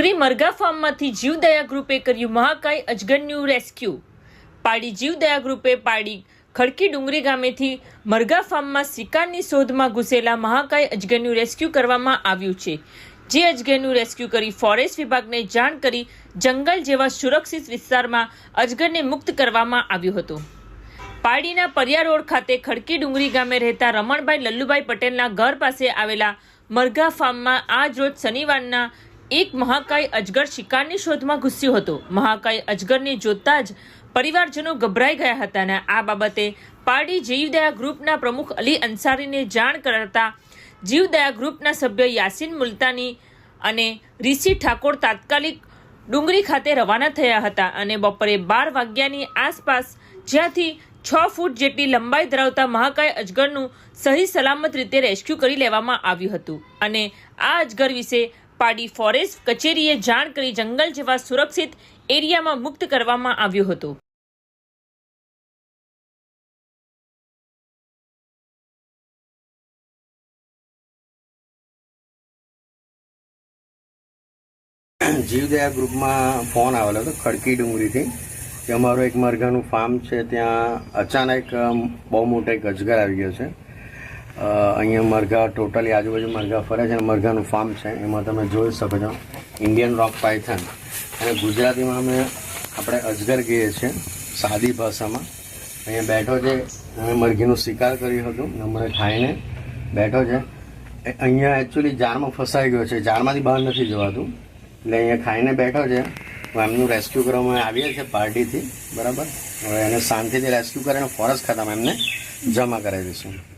પાડી મરઘા ફાર્મમાંથી જીવદયા ગ્રુપે કર્યું મહાકાય અજગરનું રેસ્ક્યુ પાડી જીવદયા ગ્રુપે પાડી ખડકી ડુંગરી ગામેથી મરઘા ફાર્મમાં શિકારની શોધમાં ઘૂસેલા મહાકાય અજગરનું રેસ્ક્યુ કરવામાં આવ્યું છે. જે અજગરનું રેસ્ક્યુ કરી ફોરેસ્ટ વિભાગને જાણ કરી જંગલ જેવા સુરક્ષિત વિસ્તારમાં અજગરને મુક્ત કરવામાં આવ્યું હતું. પાડીના પરિયા રોડ ખાતે ખડકી ડુંગરી ગામે રહેતા રમણભાઈ લલ્લુભાઈ પટેલના ઘર પાસે આવેલા મરઘા ફાર્મમાં આજ રોજ શનિવારના એક મહાકાય અજગર શિકારની શોધમાં ઘૂસ્યો હતો. મહાકાય અજગરને જોતા જ પરિવારજનો ગભરાઈ ગયા હતા અને આ બાબતે પારડી જીવદયા ગ્રુપના પ્રમુખ અલી અંસારીને જાણ કરતા જીવદયા ગ્રુપના સભ્ય યાસીન મુલતાની અને રિષિ ઠાકોર તાત્કાલિક ડુંગરી ખાતે રવાના થયા હતા અને બપોરે બાર વાગ્યાની આસપાસ જ્યાંથી છ ફૂટ જેટલી લંબાઈ ધરાવતા મહાકાય અજગરનું સહી સલામત રીતે રેસ્ક્યુ કરી લેવામાં આવ્યું હતું. અને આ અજગર વિશે પાડી ફોરેસ્ટ કચેરીએ જાણ કરી જંગલ જેવા સુરક્ષિત એરિયામાં મુક્ત કરવામાં આવ્યો હતો. જીવદયા ગ્રુપમાં ફોન આવેલો હતો, ખડકી ડુંગરીથી કે અમારું એક મરઘાનું ફાર્મ છે, ત્યાં અચાનક બહુ મોટો એક અજગર આવી ગયો છે. અહીંયા મરઘા ટોટલી આજુબાજુ મરઘા ફરે છે અને મરઘાનું ફાર્મ છે. એમાં તમે જોઈ શકો છો. ઇન્ડિયન રોક પાયથન અને ગુજરાતીમાં અમે આપણે અજગર કહીએ છીએ, સાદી ભાષામાં. અહીંયા બેઠો છે. અમે મરઘીનું શિકાર કર્યું હતું. અને ખાઈને બેઠો છે. અહીંયા એકચ્યુઅલી જારમાં ફસાઈ ગયો છે. જારમાંથી બહાર નથી જવાતું. એટલે અહીંયા ખાઈને બેઠો છે. એમનું રેસ્ક્યુ કરવામાં આવીએ છીએ પાર્ટીથી. બરાબર? હવે એને શાંતિથી રેસ્ક્યુ કરીને ફોરેસ્ટ ખાતામાં એમને જમા કરાવી દઈશું.